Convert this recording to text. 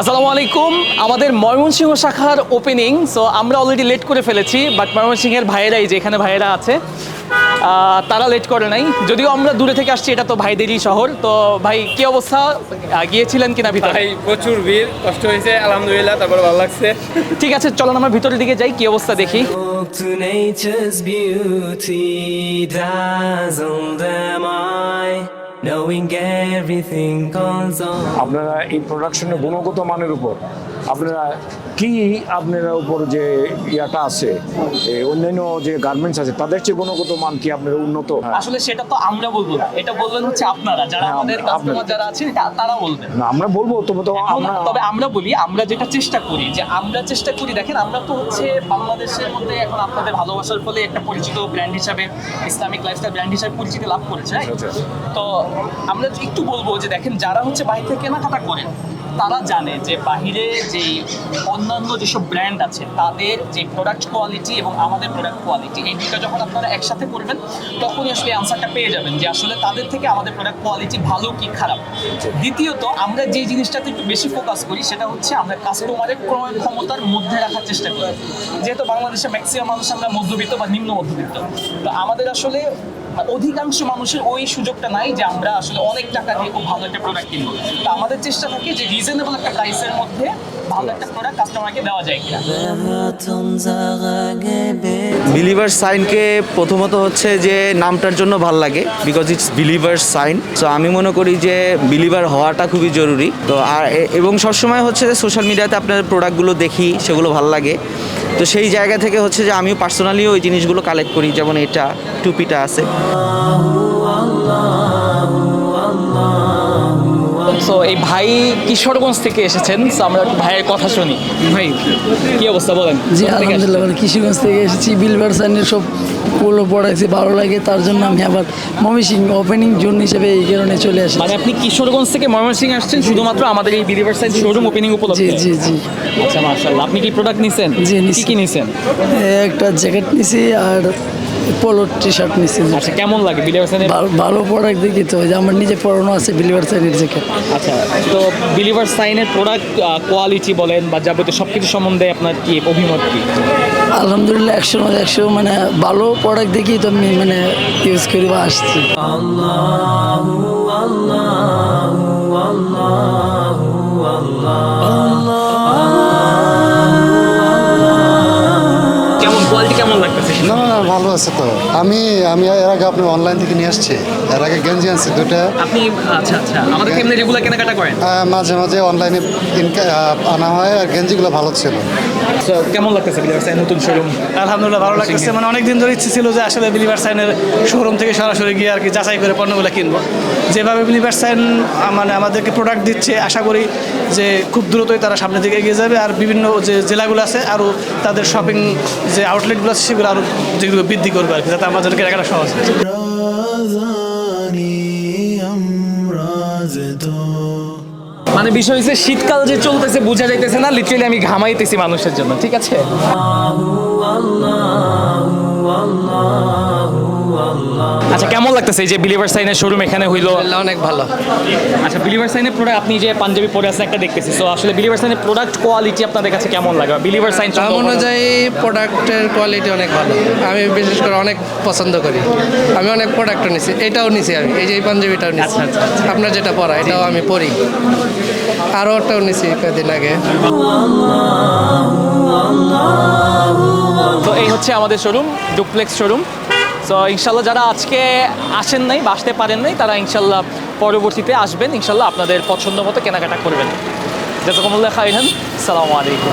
আসসালামু আলাইকুম। আমাদের ময়মনসিংহ শাখার ওপেনিং সো আমরা অলরেডি লেট করে ফেলেছি বাট ময়মনসিংহের ভাইয়েরাই যে এখানে ভাইয়েরা আছে তারা লেট করে নাই। যদিও আমরা দূরে থেকে আসছি এটা তো ভাইদেরই শহর তো ভাই কি অবস্থা? গিয়েছিলেন কিনা ভিতরে? ভাই প্রচুর ভিড় কষ্ট হয়েছে আলহামদুলিল্লাহ তারপর ভালো লাগছে। ঠিক আছে চলো আমরা ভিতরের দিকে যাই কি অবস্থা দেখি। To nature's beauty, I, আপনারা এই প্রোডাকশনের গুণগত মানের উপর আপনারা কি আপনার উপর যে ইয়াটা আছে অন্যান্য যে গার্মেন্টস আছে তাদের চেয়ে গুণগত মান কি আপনারা উন্নত? আসলে সেটা তো আমরা বলব এটা বলবেন হচ্ছে আপনারা। যারা হ্যাঁ, আমাদের কাস্টমার যারা আছেন তারা বলবেন না আমরা বলব তবে তো আমরা তবে আমরা বলি আমরা যেটা চেষ্টা করি যে আমরা চেষ্টা করি দেখেন আমরা তো হচ্ছে বাংলাদেশের মধ্যে এখন আপনাদের ভালোবাসার ফলে একটা পরিচিত ব্র্যান্ড হিসাবে ইসলামিক লাইফস্টাইল ব্র্যান্ড হিসাবে পরিচিতি লাভ করেছে আচ্ছা। তো আমরা একটু বলব যে দেখেন যারা হচ্ছে বাইরে থেকে কেনাকাটা করেন তারা জানে যে বাহিরে যে অন্যান্য যেসব ব্র্যান্ড আছে, তাদের যে প্রোডাক্ট কোয়ালিটি এবং আমাদের প্রোডাক্ট কোয়ালিটি এই দুটো যখন আপনারা একসাথে করবেন, তখনই আসলে আনসারটা পেয়ে যাবেন যে আসলে তাদের থেকে আমাদের প্রোডাক্ট কোয়ালিটি ভালো কি খারাপ। দ্বিতীয়ত, আমরা যে জিনিসটাতে একটু বেশি ফোকাস করি, সেটা হচ্ছে আমরা কাস্টমারের ক্রয় ক্ষমতার মধ্যে রাখার চেষ্টা করি। যেহেতু বাংলাদেশে ম্যাক্সিমাম মানুষ আমরা মধ্যবিত্ত বা নিম্ন মধ্যবিত্ত তো আমাদের আসলে অধিকাংশ মানুষের ওই সুযোগটা নাই যে আমরা আসলে অনেক টাকা দিয়ে খুব ভালো একটা প্রোডাক্ট কিনবো। তো আমাদের চেষ্টা থাকে যে রিজনেবল একটা প্রাইসের মধ্যে বিলিভার সাইনকে প্রথমত হচ্ছে যে নামটার জন্য ভালো লাগে because it's believer sign so আমি মনে করি যে বিলিভার হওয়াটা খুবই জরুরি। তো, আর এবং সবসময় হচ্ছে যে সোশ্যাল মিডিয়াতে আপনার প্রোডাক্টগুলো দেখি, সেগুলো ভালো লাগে। তো সেই জায়গা থেকে হচ্ছে যে আমিও পার্সোনালিও ওই জিনিসগুলো কালেক্ট করি, যেমন এটা, টুপিটা আছে। সো এই ভাই কিশোরগঞ্জ থেকে এসেছেন সো আমরা একটু ভাইয়ের কথা শুনি। ভাই কি অবস্থা বলেন? জি আলহামদুলিল্লাহ মানে কৃষিগঞ্জ থেকে এসেছি বিলবার সাইনের সবগুলো পড়াইছি ভালো লাগে তার জন্য আমি আবার মমি সিং ওপেনিং জোন হিসেবে এই কারণে চলে আসি মানে আপনি কিশোরগঞ্জ থেকে ময়মনসিংহ আসছেন শুধুমাত্র আমাদের এই বিলিভার সাইড শোরুম ওপেনিং জি উপলক্ষে? জি জি আচ্ছা মার্শাল্লাহ আপনি কি প্রোডাক্ট নিছেন? জি, কি নিছি। কি নিছেন? একটা জ্যাকেট নিছি আর পোলো টি শার্ট নিছি। আচ্ছা কেমন লাগে? বিলিভার সাইনের ভালো- ভালো প্রোডাক্ট দেখি তো ওই যে আমার নিজে পড়ানো আছে বিলিভার সাইনের জ্যাকেট আচ্ছা তো বিলিভার সাইনের প্রোডাক্ট কোয়ালিটি বলেন বা যাবতীয় সব কিছু সম্বন্ধে আপনার কি অভিমত কি? আলহামদুলিল্লাহ একশো মধ্যে একশো মানে ভালো প্রোডাক্ট দেখি তো আমি মানে ইউজ করি বা আসছি। কেমন না না ভালো আছে তো। আমি আমি এর আগে আপনি অনলাইন থেকে নিয়ে আসছি। এর আগে গেঞ্জি আনছি দুটা আপনি আচ্ছা আচ্ছা আমাদের কেমনে রেগুলার কেনাকাটা করেন। আহ, মাঝে মাঝে অনলাইনে আনা হয় আর গেঞ্জিগুলো ভালো ছিল। কেমন লাগতেছে বিলিভার সাইন নতুন শোরুম আলহামদুলিল্লাহ ভালো লাগতেছে। মানে অনেক দিন ধরে ইচ্ছে ছিল যে আসলে বিলিভার সাইনের শোরুম থেকে সরাসরি গিয়ে আর কি যাচাই করে পণ্যগুলো কিনবো। যেভাবে বিলিভার সাইন মানে আমাদেরকে প্রোডাক্ট দিচ্ছে আশা করি যে খুব দ্রুতই তারা সামনের দিকে এগিয়ে যাবে। আর বিভিন্ন যে জেলাগুলো আছে আরও তাদের শপিং যে আউটলেটগুলো আছে সেগুলো আরও যেগুলো বৃদ্ধি করবে আর কি যাতে আমার জন্য কেনাকাটা সহজ মানে বিষয় হচ্ছে শীতকাল যে চলতেছে বোঝা যাইতেছে না লিটারালি আমি ঘামাইতেছি মানুষের জন্য ঠিক আছে? আচ্ছা কেমন লাগতেছে এই যে বিলিভার সাইনের শোরুম এখানে হইল? অনেক ভালো। আচ্ছা বিলিভার সাইনের প্রোডাক্ট আপনি যে পাঞ্জাবি পরে আছেন একটা দেখতেছি। তো আসলে বিলিভার সাইনের প্রোডাক্ট কোয়ালিটি আপনাদের কাছে কেমন লাগে? বিলিভার সাইন দাম অনুযায়ী প্রোডাক্টের কোয়ালিটি অনেক ভালো। আমি বিশেষ করে অনেক পছন্দ করি। আমি অনেক প্রোডাক্টও নিছি। এটাও নিছি আমি। এই যে এই পাঞ্জাবিটাও নিছি। আচ্ছা, আচ্ছা, আচ্ছা। আপনার যেটা পরা এটাও আমি পরি। আরও একটাও নিছি কয়েকদিন আগে। তো এই হচ্ছে আমাদের শোরুম ডুপ্লেক্স শোরুম তো ইনশাল্লাহ যারা আজকে আসেন নাই বা আসতে পারেন নাই, তারা ইনশাল্লাহ পরবর্তীতে আসবেন। ইনশাল্লাহ আপনাদের পছন্দ মতো কেনাকাটা করবেন। জাজাকুমুল্লাহ খাইরান সালামু আলাইকুম।